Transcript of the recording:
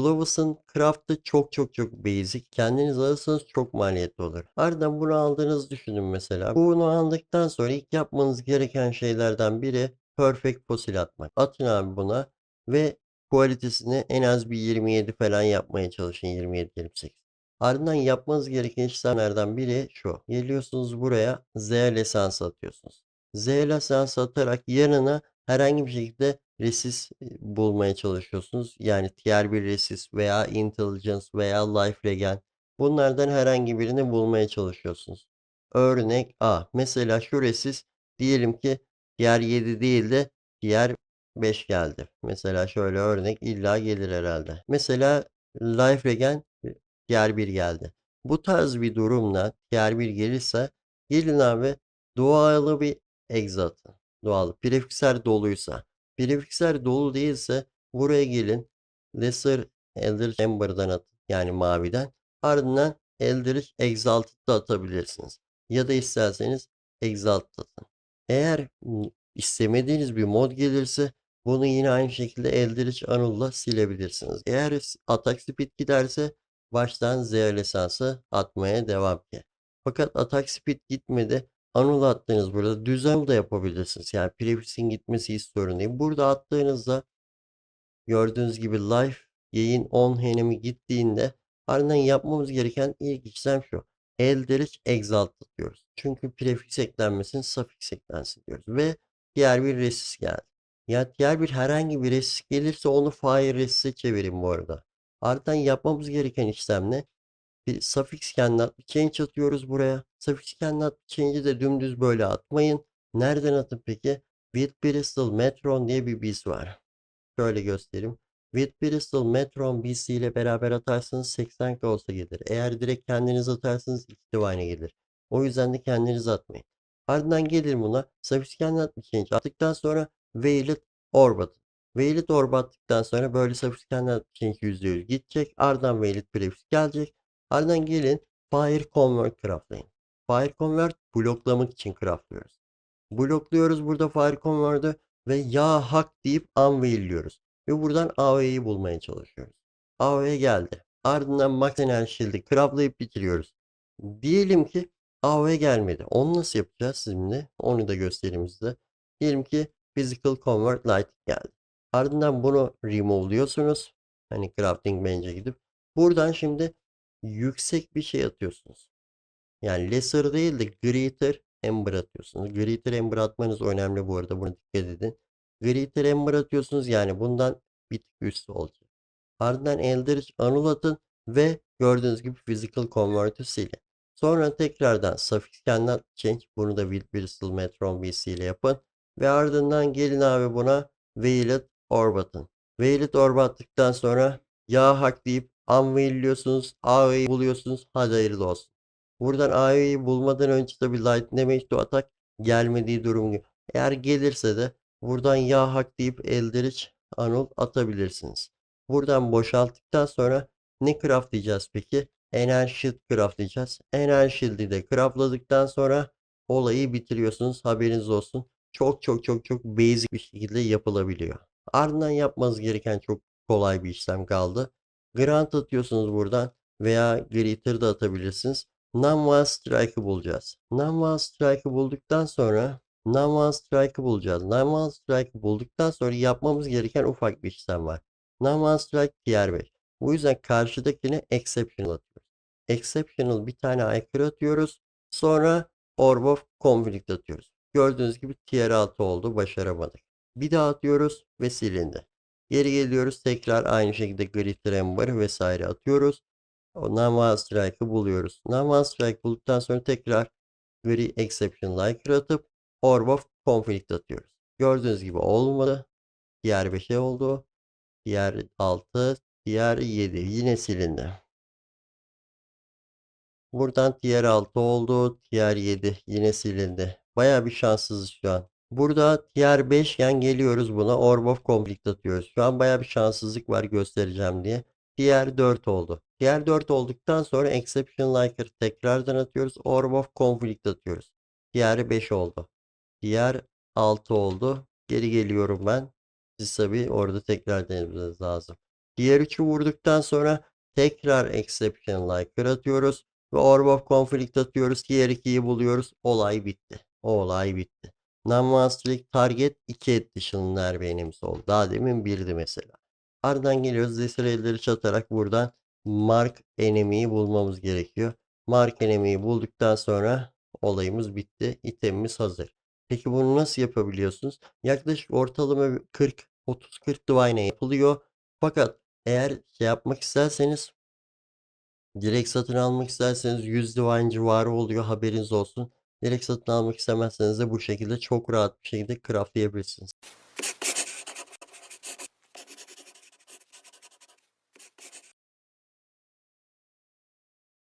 Glovous'un craft'ı çok çok çok basic. Kendiniz alırsanız çok maliyetli olur. Ardından bunu aldığınızı düşünün mesela. Bunu aldıktan sonra ilk yapmanız gereken şeylerden biri perfect fosil atmak. Atın abi buna ve quality'sini en az bir 27 falan yapmaya çalışın. 27-28. Ardından yapmanız gereken işlemlerden biri şu. Geliyorsunuz buraya Z lisansı atıyorsunuz. Z lisansı atarak yanına herhangi bir şekilde resis e, bulmaya çalışıyorsunuz. Yani tier 1 resis veya intelligence veya life regen. Bunlardan herhangi birini bulmaya çalışıyorsunuz. Örnek A. Mesela şu resis diyelim ki tier 7 değil de tier 5 geldi. Mesela şöyle örnek illa gelir herhalde. Mesela life regen tier 1 geldi. Bu tarz bir durumla tier 1 gelirse gelin abi doğalı bir exe atın. Doğal. Prefikser doluysa. Prefikser dolu değilse buraya gelin. Lesser Eldritch Ember'dan atın. Yani maviden. Ardından Eldritch Exalted da atabilirsiniz. Ya da isterseniz Exalted atın. Eğer istemediğiniz bir mod gelirse bunu yine aynı şekilde Eldritch Anul'la silebilirsiniz. Eğer Attack Speed giderse baştan Z lisansı atmaya devam ki. Fakat Attack Speed gitmedi. Anul attığınız burada düz anul da yapabilirsiniz. Yani prefixin gitmesi hiç sorun değil. Burada attığınızda gördüğünüz gibi live yayın on henemi gittiğinde ardından yapmamız gereken ilk işlem şu. Eldritch Exalted diyoruz. Çünkü prefix eklenmesin, suffix eklensin diyoruz. Ve diğer bir resis geldi. Ya diğer bir herhangi bir resis gelirse onu fire resis'e çevirin bu arada. Ardından yapmamız gereken işlem ne? Bir suffix cannot bir change atıyoruz buraya. Suffix bir change'i de dümdüz böyle atmayın. Nereden atın peki? With Bristol Metron diye bir biz var. Şöyle göstereyim. With Bristol Metron BC ile beraber atarsanız 80 olsa gelir. Eğer direkt kendiniz atarsanız 2 divine gelir. O yüzden de kendiniz atmayın. Ardından gelir buna. Suffix cannot bir change attıktan sonra Veiled Orb atın. Veiled Orb attıktan sonra böyle Suffix cannot bir change %100 gidecek. Ardından Veiled Prefix gelecek. Ardından gelin Fire Convert craftlayın. Fire Convert bloklamak için craftlıyoruz. Blokluyoruz burada Fire Convert'ı ve ya hak deyip unveil'liyoruz. Ve buradan AOE'yi bulmaya çalışıyoruz. AOE geldi. Ardından Max Energy Shield'i craftlayıp bitiriyoruz. Diyelim ki AOE gelmedi. Onu nasıl yapacağız şimdi? Onu da göstereyim size. Diyelim ki Physical Convert Light geldi. Ardından bunu remove'luyorsunuz. Hani crafting bench'e gidip. Buradan şimdi yüksek bir şey atıyorsunuz. Yani lesser değil de greater ember atıyorsunuz. Greater ember atmanız önemli bu arada. Buna dikkat edin. Greater ember atıyorsunuz. Yani bundan bir tık üstü olacak. Ardından Eldritch Anul atın ve gördüğünüz gibi Physical Convert'ı silin. Sonra tekrardan Suffix Cannot Change. Bunu da Will Bristol Metron BC ile yapın. Ve ardından gelin abi buna Veiled Orb atın. Veiled Orb attıktan sonra ya hak deyip unveil'liyorsunuz. AOE'yi buluyorsunuz. Hadi hayırlı olsun. Buradan AOE'yi bulmadan önce tabii Light Damage to Attack gelmediği durum gibi. Eğer gelirse de buradan ya hak deyip Eldritch Anul atabilirsiniz. Buradan boşalttıktan sonra ne craftlayacağız peki? Enerji Shield craftlayacağız. Enerji Shield'i de craftladıktan sonra olayı bitiriyorsunuz. Haberiniz olsun. Çok çok çok çok basic bir şekilde yapılabiliyor. Ardından yapmanız gereken çok kolay bir işlem kaldı. Grant atıyorsunuz buradan veya Greater da atabilirsiniz. Non-One Strike'ı bulacağız. Non-One Strike'ı bulduktan sonra Non-One Strike'ı bulacağız. Non-One Strike'ı bulduktan sonra yapmamız gereken ufak bir işlem var. Non-One Strike tier 5. Bu yüzden karşıdakine Exceptional atıyoruz. Exceptional bir tane aykırı atıyoruz. Sonra Orb of Conflict atıyoruz. Gördüğünüz gibi tier 6 oldu. Başaramadık. Bir daha atıyoruz ve silindi. Geri geliyoruz. Tekrar aynı şekilde Glitter Ember vesaire atıyoruz. O Nama Strike'ı buluyoruz. Nama Strike bulduktan sonra tekrar Very Exception Like atıp Orb of Conflict atıyoruz. Gördüğünüz gibi olmadı. Diğer 5'e oldu. Diğer 6, diğer 7 yine silindi. Buradan tier 6 oldu. Tier 7 yine silindi. Baya bir şanssızız şu an. Burada tier 5 iken geliyoruz buna. Orb of Conflict atıyoruz. Şu an baya bir şanssızlık var göstereceğim diye. Tier 4 oldu. Tier 4 olduktan sonra Exception Liker tekrardan atıyoruz. Orb of Conflict atıyoruz. Tier 5 oldu. Tier 6 oldu. Geri geliyorum ben. Siz tabi orada tekrar denemeniz lazım. Diğer üçü vurduktan sonra tekrar Exception Liker atıyoruz ve Orb of Conflict atıyoruz. Diğer ikiyi buluyoruz. Olay bitti. O olay bitti. Non-monsterlik target 2 additional nerve enemies oldu. Daha demin birdi mesela. Ardından geliyoruz. Desirelleri çatarak buradan Mark enemy'yi bulmamız gerekiyor. Mark enemy'yi bulduktan sonra olayımız bitti. İtemimiz hazır. Peki bunu nasıl yapabiliyorsunuz? Yaklaşık ortalama 40 30-40 divine yapılıyor. Fakat eğer şey yapmak isterseniz direkt satın almak isterseniz 100 divine civarı oluyor haberiniz olsun. Direkt satın almak istemezseniz de bu şekilde çok rahat bir şekilde craftlayabilirsiniz.